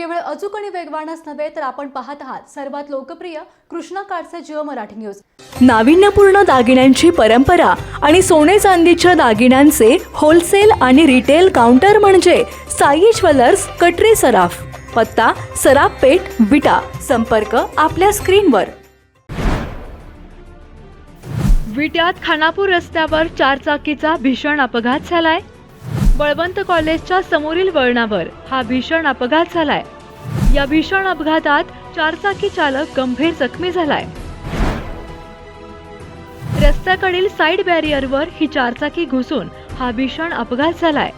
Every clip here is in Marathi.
केवळ अचूक आणि वेगवानच नव्हे तर आपण पाहत आहात सर्वात लोकप्रिय कृष्णा कार्डचे जिओ मराठी न्यूज. नाविन्यपूर्ण दागिन्यांची परंपरा आणि सोने चांदीच्या दागिन्यांचे होलसेल आणि रिटेल काउंटर म्हणजे साई ज्वेलर्स कटरे सराफ पत्ता सराफ पेठ विटा. संपर्क आपल्या स्क्रीनवर. विट्यात खानापूर रस्त्यावर चारचाकीचा भीषण अपघात झालाय. बळवंत कॉलेजच्या समोरील वळणावर हा भीषण अपघात झालाय. या भीषण अपघातात चारचाकी चालक गंभीर जखमी झालाय. रस्त्याकडील साईड बॅरियरवर ही चारचाकी घुसून हा भीषण अपघात झालाय.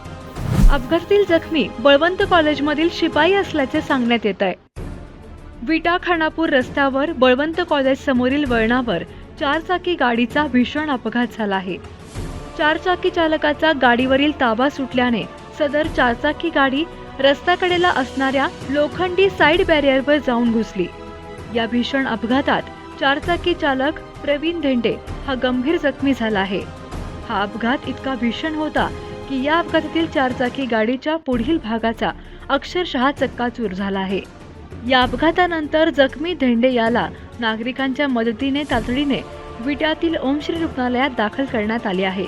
अपघातातील जखमी बळवंत कॉलेजमधील शिपाई असल्याचे सांगण्यात येत आहे विटा खानापूर रस्त्यावर बळवंत कॉलेज समोरील वळणावर चारचाकी गाडीचा भीषण अपघात झाला आहे. चारचाकी चालकाचा गाडीवरील ताबा सुटल्याने सदर चारचाकी गाडी रस्त्याकडेला असणाऱ्या लोखंडी साईड बॅरियरवर जाऊन घुसली. या भीषण अपघातात चारचाकी चालक प्रवीण धेंडे हा गंभीर जखमी झाला आहे. हा अपघात इतका भीषण होता की या अपघातातील चारचाकी गाडीच्या पुढील भागाचा अक्षरशः चक्काचूर झाला आहे. या अपघातानंतर जखमी धेंडे याला नागरिकांच्या मदतीने तातडीने विट्यातील ओमश्री रुग्णालयात दाखल करण्यात आले आहे.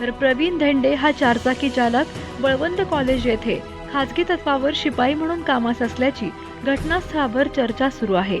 तर प्रवीण धेंडे हा चारचाकी चालक बळवंत कॉलेज येथे खाजगी तत्वावर शिपाई म्हणून कामास असल्याची घटनास्थळावर चर्चा सुरू आहे.